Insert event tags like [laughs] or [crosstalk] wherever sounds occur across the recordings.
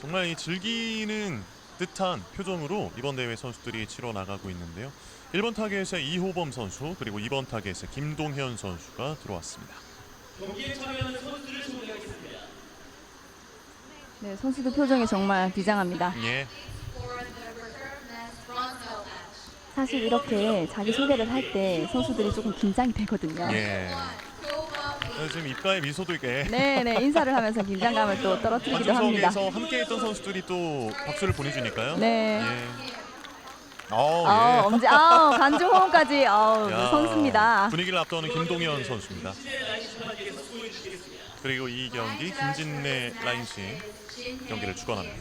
정말 이 즐기는 듯한 표정으로 이번 대회 선수들이 치러 나가고 있는데요. 1번 타겟에 이호범 선수 그리고 2번 타겟에 김동현 선수가 들어왔습니다. 경기에 참여하는 선수들을 소개하겠습니다. 네, 선수들 표정이 정말 비장합니다. 예, 사실 이렇게 자기 소개를 할 때 선수들이 조금 긴장이 되거든요. 예. 그래서 지금 입가에 미소도 있게 네, 네, 인사를 하면서 긴장감을 또 떨어뜨리기도 합니다. 관중석에서 함께했던 선수들이 또 박수를 보내주니까요. 네. 예. 어, 아, 예. 엄지, 아, 관중 호응까지, 아, 야, 선수입니다. 분위기를 앞도는 김동현 선수입니다. 그리고 이 경기 김진래 라인싱 경기를 주관합니다.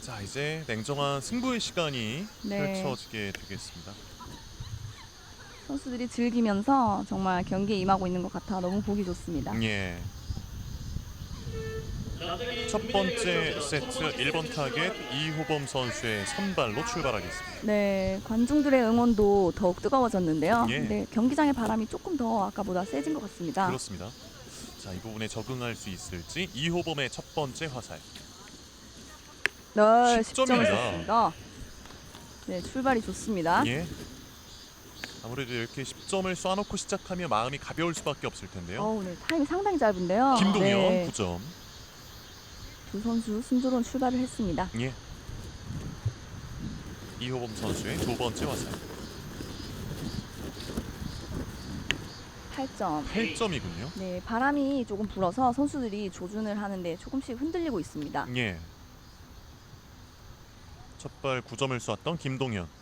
자 이제 냉정한 승부의 시간이 네. 펼쳐지게 되겠습니다. 선수들이 즐기면서 정말 경기에 임하고 있는 것 같아 너무 보기 좋습니다. 예. 첫 번째 세트 1번 타겟 이호범 선수의 선발로 출발하겠습니다. 네, 관중들의 응원도 더욱 뜨거워졌는데요. 예. 네, 경기장의 바람이 조금 더 아까보다 세진 것 같습니다. 그렇습니다. 자 이 부분에 적응할 수 있을지 이호범의 첫 번째 화살. 네, 10점 10점을 입니다. 줬습니다. 네, 출발이 좋습니다. 예. 아무래도 이렇게 10점을 쏴놓고 시작하면 마음이 가벼울 수밖에 없을 텐데요. 어, 네, 타임이 상당히 짧은데요. 김동현 네, 9점. 두 선수 순조로운 출발을 했습니다. 예. 이호범 선수의 두 번째 화살. 8점. 8점이군요. 네, 바람이 조금 불어서 선수들이 조준을 하는데 조금씩 흔들리고 있습니다. 예. 첫발 9점을 쐈던 김동현.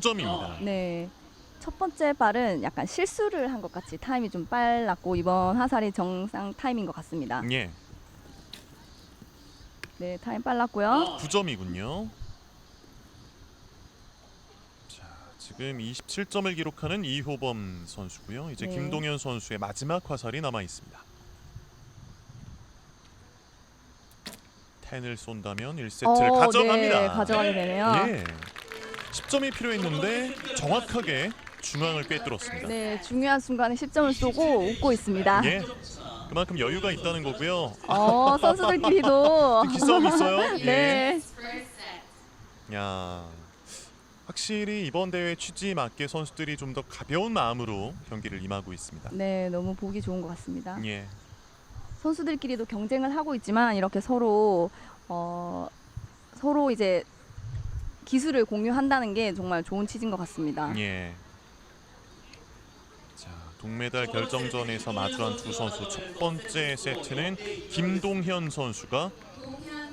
구점입니다 네. 첫 번째 발은 약간 실수를 한 것 같이 타임이 좀 빨랐고 이번 화살이 정상 타임인 것 같습니다. 예. 네, 타임 빨랐고요. 9점이군요. 자, 지금 27점을 기록하는 이호범 선수고요. 이제 네. 김동현 선수의 마지막 화살이 남아 있습니다. 텐을 쏜다면 1세트를 어, 가져갑니다. 네, 가져가게 되네요. 예. 10점이 필요했는데 정확하게 중앙을 꿰뚫었습니다. 네, 중요한 순간에 10점을 쏘고 웃고 있습니다. 예. 그만큼 여유가 있다는 거고요. 어, 선수들끼리도 [laughs] 기싸움 있어요. [laughs] 예. 네. 야. 확실히 이번 대회 취지에 맞게 선수들이 좀 더 가벼운 마음으로 경기를 임하고 있습니다. 네, 너무 보기 좋은 것 같습니다. 예. 선수들끼리도 경쟁을 하고 있지만 이렇게 서로 어, 서로 이제 기술을 공유한다는 게 정말 좋은 취지인 것 같습니다. 예. 자, 동메달 결정전에서 마주한 두 선수 첫 번째 세트는 김동현 선수가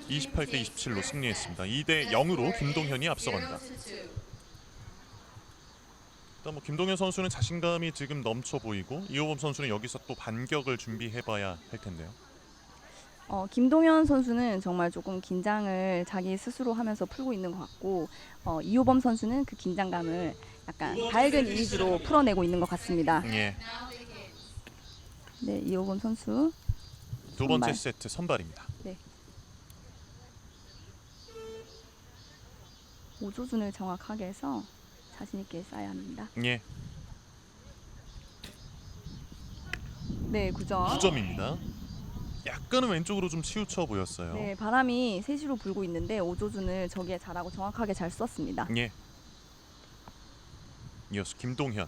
28대 27로 승리했습니다. 2대 0으로 김동현이 앞서갑니다. 일단 뭐 김동현 선수는 자신감이 지금 넘쳐 보이고 이호범 선수는 여기서 또 반격을 준비해봐야 할 텐데요. 어, 김동현 선수는 정말 조금 긴장을 자기 스스로 하면서 풀고 있는 것 같고 어, 이호범 선수는 그 긴장감을 약간 밝은 이미지로 풀어내고 있는 것 같습니다. 예. 네, 이호범 선수 두 번째 선발. 세트 선발입니다. 오조준을 정확하게 해서 자신 있게 쏴야 합니다. 예. 네, 9점. 9점입니다. 약간은 왼쪽으로 좀 치우쳐 보였어요. 네, 바람이 세시로 불고 있는데 오조준을 저기에 잘하고 정확하게 잘 썼습니다. 예. 이어서 김동현.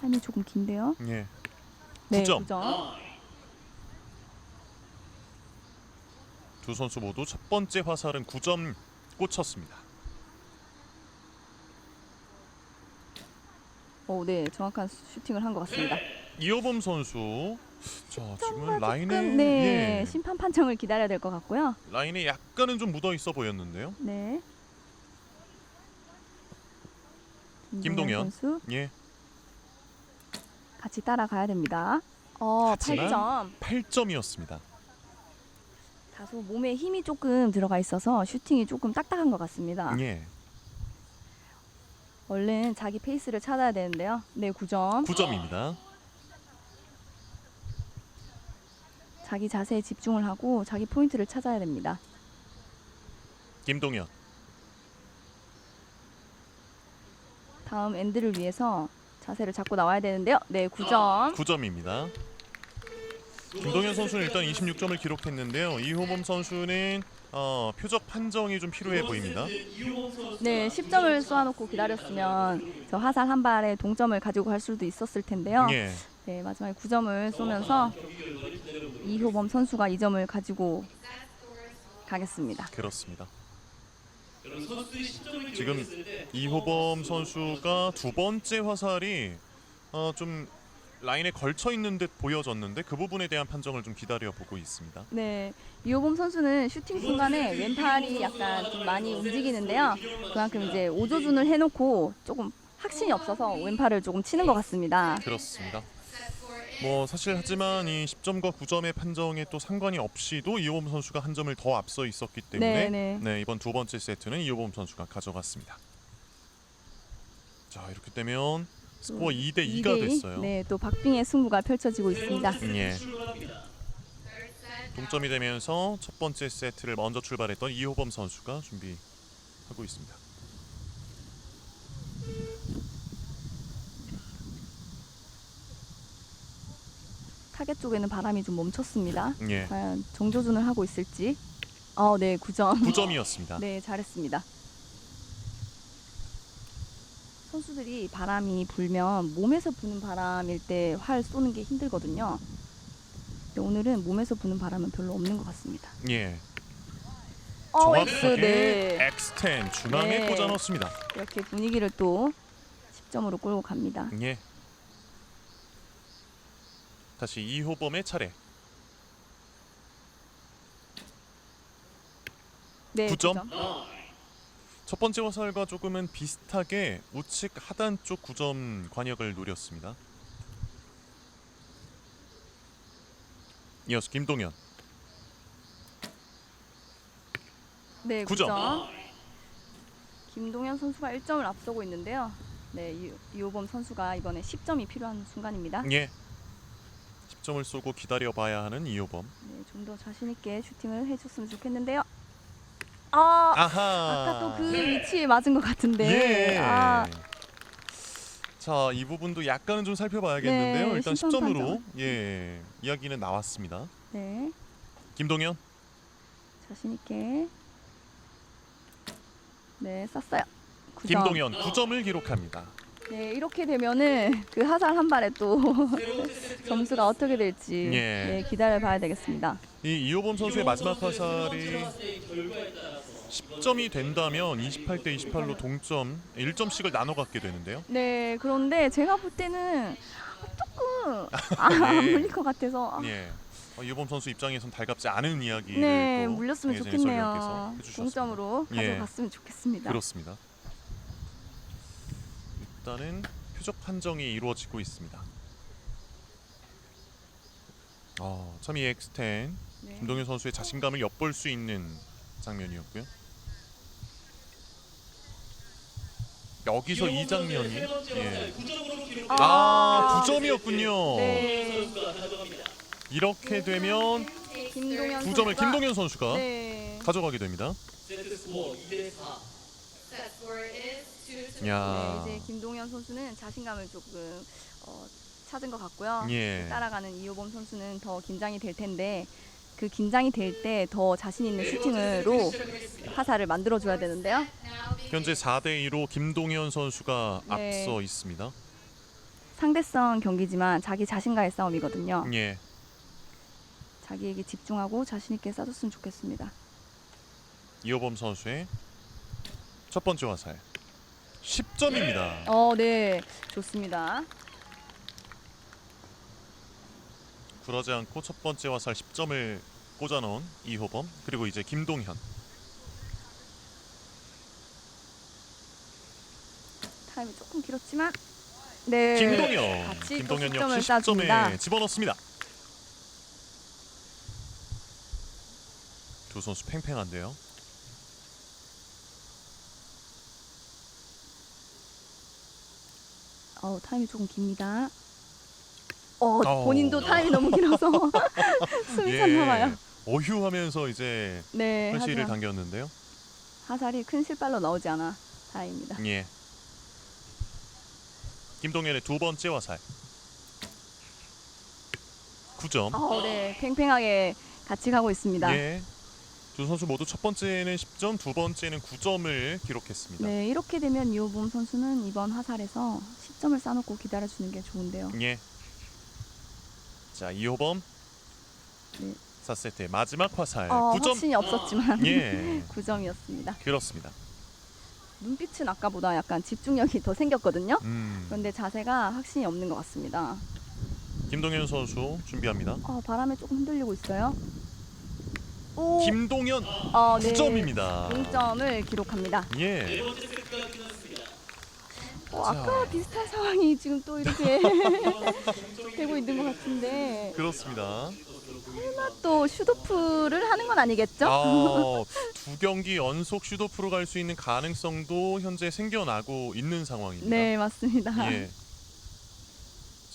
타임이 조금 긴데요. 예. 네, 9점. 9점. 두 선수 모두 첫 번째 화살은 9점 꽂혔습니다. 오, 네, 정확한 슈팅을 한 것 같습니다. 이호범 선수. 자, 지금 라인에 조금, 네, 예, 심판 판정을 기다려야 될 것 같고요. 라인에 약간은 좀 묻어 있어 보였는데요. 네. 김동현. 선수 예. 같이 따라가야 됩니다. 어, 하지만 8점. 8점이었습니다. 다소 몸에 힘이 조금 들어가 있어서 슈팅이 조금 딱딱한 것 같습니다. 예. 얼른 자기 페이스를 찾아야 되는데요. 네, 9점. 9점입니다. 자기 자세에 집중을 하고 자기 포인트를 찾아야 됩니다. 김동현. 다음 엔드를 위해서 자세를 잡고 나와야 되는데요. 네, 9점. 9점입니다. 김동현 선수는 일단 26점을 기록했는데요. 이호범 선수는 어, 표적 판정이 좀 필요해 보입니다. 네, 10점을 쏘아놓고 기다렸으면 저 화살 한 발에 동점을 가지고 갈 수도 있었을 텐데요. 예. 네, 마지막에 9점을 쏘면서 이효범 선수가 이 점을 가지고 가겠습니다. 그렇습니다. 여러분 선수들이 10점을 지금 이호범 선수가 두 번째 화살이 어, 좀 라인에 걸쳐 있는 듯 보여졌는데 그 부분에 대한 판정을 좀 기다려 보고 있습니다. 네, 이호범 선수는 슈팅 순간에 왼팔이 약간 좀 많이 움직이는데요. 그만큼 이제 오조준을 해놓고 조금 확신이 없어서 왼팔을 조금 치는 것 같습니다. 그렇습니다. 뭐 사실 하지만 이 10점과 9점의 판정에 또 상관이 없이도 이호범 선수가 한 점을 더 앞서 있었기 때문에 네, 네. 이번 두 번째 세트는 이호범 선수가 가져갔습니다. 자 이렇게 되면 스코어 2대 2가 2대2. 됐어요. 네, 또 박빙의 승부가 펼쳐지고 있습니다. 예. 출발합니다. 동점이 되면서 첫 번째 세트를 먼저 출발했던 이호범 선수가 준비하고 있습니다. 타겟 쪽에는 바람이 좀 멈췄습니다. 예. 과연 정조준을 하고 있을지. 어, 네, 9점. 9점이었습니다. 네, 잘했습니다. 선수들이 바람이 불면 몸에서 부는 바람일 때 활 쏘는 게 힘들거든요. 근데 오늘은 몸에서 부는 바람은 별로 없는 것 같습니다. 예. 어, X, 정확하게 네. X10 중앙에 네. 꽂아 넣습니다. 이렇게 분위기를 또 10점으로 끌고 갑니다. 예. 다시 이호범의 차례. 네, 9점. 9점. 첫 번째 화살과 조금은 비슷하게 우측 하단 쪽 9점 관역을 노렸습니다. 이어서 김동현 네, 9점. 9점. 김동현 선수가 1점을 앞서고 있는데요. 네, 이- 이호범 선수가 이번에 10점이 필요한 순간입니다. 예. 10점을 쏘고 기다려봐야 하는 이호범. 네, 좀 더 자신 있게 슈팅을 해줬으면 좋겠는데요. 아, 아하. 아까 또 그 위치에 맞은 것 같은데. 예. 아, 자, 이 부분도 약간은 좀 살펴봐야겠는데요. 네, 일단 심판 10점으로 판정. 예 이야기는 나왔습니다. 네, 김동현 자신 있게. 네, 쐈어요. 9점. 김동현 9점을 기록합니다. 네, 이렇게 되면은 그 화살 한 발에 또 [laughs] 점수가 어떻게 될지 예. 네, 기다려 봐야 되겠습니다. 이 이호범 선수의 마지막 화살이 10점이 된다면 28 대 28로 동점 1점씩을 나눠 갖게 되는데요. 네, 그런데 제가 볼 때는 조금 [laughs] 아, 안 네. 물릴 것 같아서 아, 예. 어, 이호범 선수 입장에선 달갑지 않은 이야기를 네, 또 물렸으면 해설위원께서 좋겠네요. 해주셨습니다. 동점으로 예. 가져갔으면 좋겠습니다. 그렇습니다. 일단은 표적 판정이 이루어지고 있습니다. 어, 참이 X10 네. 김동현 선수의 자신감을 엿볼 수 있는 장면이었고요. 여기서 이 장면이 예. 9점으로 기록. 아, 9점이었군요. 네, 선수가 가져갑니다. 이렇게 되면 김동현 2점을 선수가 김동현 선수가 네. 가져가게 됩니다. 세트 스코어 2대 4. Set score 야. 네, 이제 김동현 선수는 자신감을 조금 어, 찾은 것 같고요. 예. 따라가는 이호범 선수는 더 긴장이 될 텐데 그 긴장이 될 때 더 자신 있는 슈팅으로 화살을 만들어 줘야 되는데요. 현재 4대 2로 김동현 선수가 네. 앞서 있습니다. 상대성 경기지만 자기 자신과의 싸움이거든요. 예. 자기에게 집중하고 자신 있게 쏴줬으면 좋겠습니다. 이호범 선수의 첫 번째 화살 10점입니다. 어, 네, 좋습니다. 굴하지 않고 첫 번째 화살 10점을 꽂아 넣은 이호범 그리고 이제 김동현 타임이 조금 길었지만 네, 김동현 같이 또 김동현 10점을 역시. 10점에 집어넣습니다. 두 선수 팽팽한데요. 어, 타임이 조금 깁니다. 어, 어. 본인도 타임이 너무 길어서 [laughs] 숨이 찼나 봐요. 어휴하면서 이제 네, 현실을 하지만 당겼는데요. 화살이 큰 실발로 나오지 않아 다행입니다. 예. 김동현의 두 번째 화살. 9점. 어, 네, 팽팽하게 같이 가고 있습니다. 예. 두 선수 모두 첫 번째는 10점, 두 번째는 9점을 기록했습니다. 네, 이렇게 되면 이호범 선수는 이번 화살에서 10점을 쌓아놓고 기다려주는 게 좋은데요. 예. 자, 이호범. 네. 4세트의 마지막 화살. 어, 9점. 확신이 없었지만 예. [laughs] 9점이었습니다. 그렇습니다. 눈빛은 아까보다 약간 집중력이 더 생겼거든요. 음. 그런데 자세가 확신이 없는 것 같습니다. 김동현 선수 준비합니다. 어, 바람에 조금 흔들리고 있어요. 오, 김동현 어, 네. 9점입니다. 동점을 기록합니다. 네 예. 어, 아까 비슷한 상황이 지금 또 이렇게 [laughs] 되고 있는 것 같은데 그렇습니다. 또 슈도프를 하는 건 아니겠죠? 아, [laughs] 두 경기 연속 슈도프로 갈 수 있는 가능성도 현재 생겨나고 있는 상황입니다. 네, 맞습니다. 예.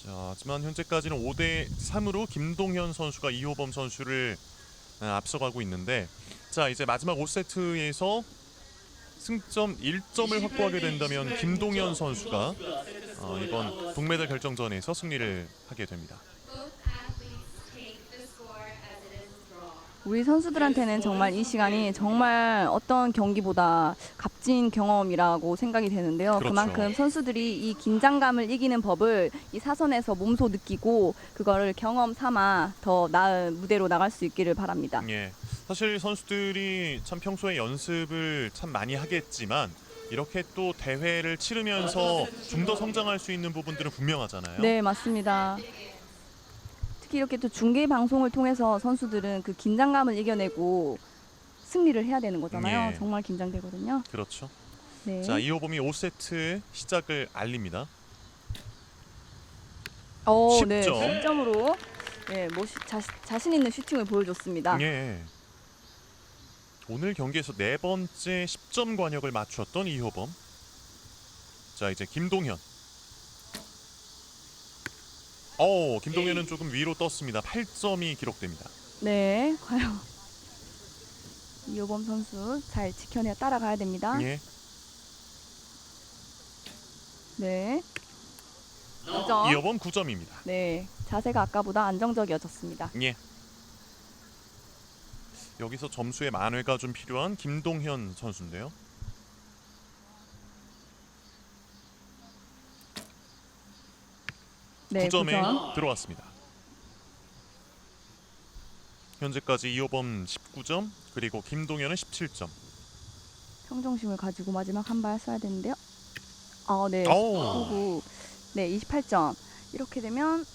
자, 하지만 현재까지는 5대 3으로 김동현 선수가 이호범 선수를 아, 앞서가고 있는데 자, 이제 마지막 5세트에서 승점 1점을 확보하게 된다면 김동현 선수가 어, 이번 동메달 결정전에서 승리를 하게 됩니다. 우리 선수들한테는 정말 이 시간이 정말 어떤 경기보다 값진 경험이라고 생각이 되는데요. 그렇죠. 그만큼 선수들이 이 긴장감을 이기는 법을 이 사선에서 몸소 느끼고 그거를 경험 삼아 더 나은 무대로 나갈 수 있기를 바랍니다. 예. 사실 선수들이 참 평소에 연습을 참 많이 하겠지만 이렇게 또 대회를 치르면서 좀 더 성장할 수 있는 부분들은 분명하잖아요. 네, 맞습니다. 특히 이렇게 또 중계 방송을 통해서 선수들은 그 긴장감을 이겨내고 승리를 해야 되는 거잖아요. 예. 정말 긴장되거든요. 그렇죠. 네. 자, 이호범이 5세트 시작을 알립니다. 오, 10점. 네, 10점으로 네, 뭐 시, 자, 자신 있는 슈팅을 보여줬습니다. 예. 오늘 경기에서 네 번째 10점 관역을 맞췄던 이호범. 자, 이제 김동현. 어, 김동현은 조금 위로 떴습니다. 8점이 기록됩니다. 네, 과연 이호범 선수 잘 지켜내어 따라가야 됩니다. 예. 네, 9점. 이호범 9점입니다. 네, 자세가 아까보다 안정적이어졌습니다. 예. 여기서 점수의 만회가 좀 필요한 김동현 선수인데요. 네, 9점에 9점. 들어왔습니다. 현재까지 이호범 19점 그리고 김동현은 17점. 평정심을 가지고 마지막 한발 쏴야 되는데요. 아, 네. 오. 후구. 네, 28점. 이렇게 되면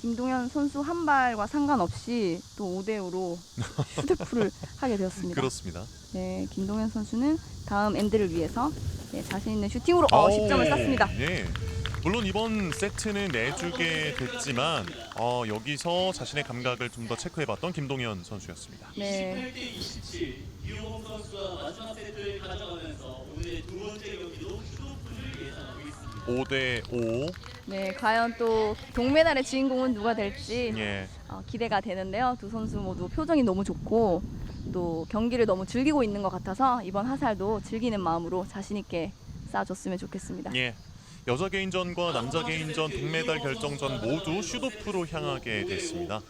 김동현 선수 한 발과 상관없이 또 5대 5로 슈드프를 하게 되었습니다. 그렇습니다. 네, 김동현 선수는 다음 엔드를 위해서 네, 자신 있는 슈팅으로 어, 10점을 쐈습니다. 예. 물론 이번 세트는 내주게 됐지만 어, 여기서 자신의 감각을 좀 더 체크해봤던 김동현 선수였습니다. 네, 28대 27 이호범 선수가 마지막 세트를 가져가면서 오늘의 두 번째 경기도 슈도프를 예상하고 있습니다. 5대 5. 네, 과연 또 동메달의 주인공은 누가 될지 예. 어, 기대가 되는데요. 두 선수 모두 표정이 너무 좋고 또 경기를 너무 즐기고 있는 것 같아서 이번 화살도 즐기는 마음으로 자신 있게 쏴줬으면 좋겠습니다. 예. 여자 개인전과 남자 개인전 동메달 결정전 모두 슈도프로 향하게 됐습니다.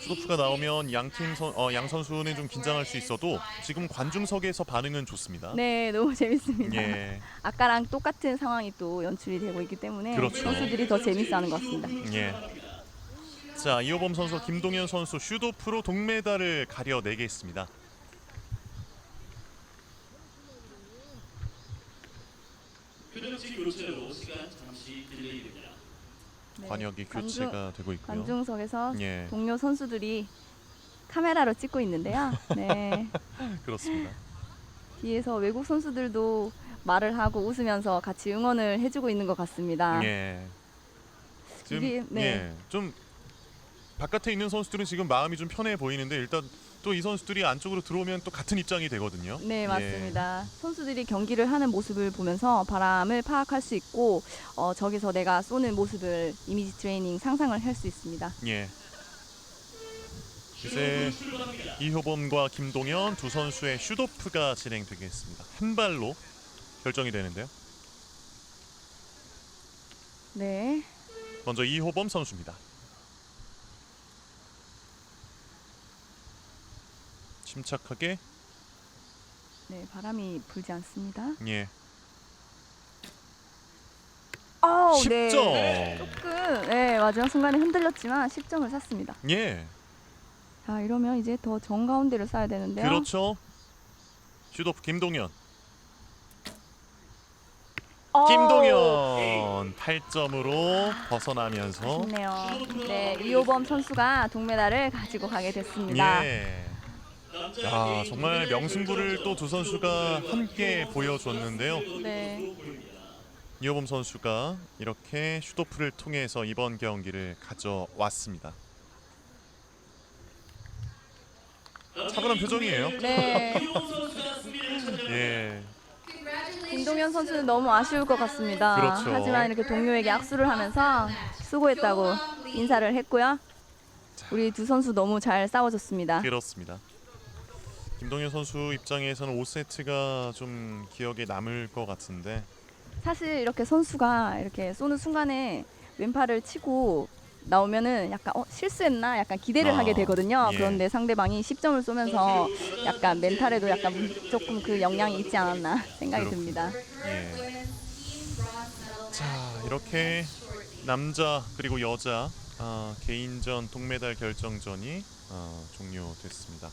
슈도프가 나오면 양팀 선, 어, 양 선수는 좀 긴장할 수 있어도 지금 관중석에서 반응은 좋습니다. 네, 너무 재밌습니다. 예. 아까랑 똑같은 상황이 또 연출이 되고 있기 때문에 그렇죠. 선수들이 더 재밌어하는 것 같습니다. 예. 자 이호범 선수, 김동현 선수 슈도프로 동메달을 가려내겠습니다. 표정식 교체로 시간 잠시 딜레이 됩니다. 네, 관역이 교체가 되고 있고요. 관중석에서 예, 동료 선수들이 카메라로 찍고 있는데요. 네, [laughs] 그렇습니다. 뒤에서 외국 선수들도 말을 하고 웃으면서 같이 응원을 해주고 있는 것 같습니다. 예. 지금 이게- 네. 예, 좀 바깥에 있는 선수들은 지금 마음이 좀 편해 보이는데 일단 또 이 선수들이 안쪽으로 들어오면 또 같은 입장이 되거든요. 네, 예. 맞습니다. 선수들이 경기를 하는 모습을 보면서 바람을 파악할 수 있고 어, 저기서 내가 쏘는 모습을 이미지 트레이닝 상상을 할 수 있습니다. 예. 이제 이효범과 김동현 두 선수의 슈도프가 진행되겠습니다. 한 발로 결정이 되는데요. 네. 먼저 이호범 선수입니다. 침착하게 네, 바람이 불지 않습니다. 예. 어, 10점. 네. 조금 네, 마지막 순간에 흔들렸지만 10점을 샀습니다. 예. 자, 이러면 이제 더 정가운데를 쏴야 되는데요. 그렇죠. 슈도프 김동현. 어, 김동현 8점으로 벗어나면서 아쉽네요. 네, 이호범 선수가 동메달을 가지고 가게 됐습니다. 예. 야, 정말 명승부를 또 두 선수가 함께 보여줬는데요. 네. 이호범 선수가 이렇게 슈도프를 통해서 이번 경기를 가져왔습니다. 차분한 표정이에요. 네. [laughs] 예. 김동현 선수는 너무 아쉬울 것 같습니다. 그렇죠. 하지만 이렇게 동료에게 악수를 하면서 수고했다고 인사를 했고요. 우리 두 선수 너무 잘 싸워줬습니다. 그렇습니다. 김동현 선수 입장에서는 5세트가 좀 기억에 남을 것 같은데 사실 이렇게 선수가 이렇게 쏘는 순간에 왼팔을 치고 나오면은 약간 어, 실수했나 약간 기대를 아, 하게 되거든요. 예. 그런데 상대방이 10점을 쏘면서 약간 멘탈에도 약간 조금 그 영향이 있지 않았나 생각이 그렇군요. 듭니다. 예. 자 이렇게 남자 그리고 여자 아, 개인전 동메달 결정전이 아, 종료됐습니다.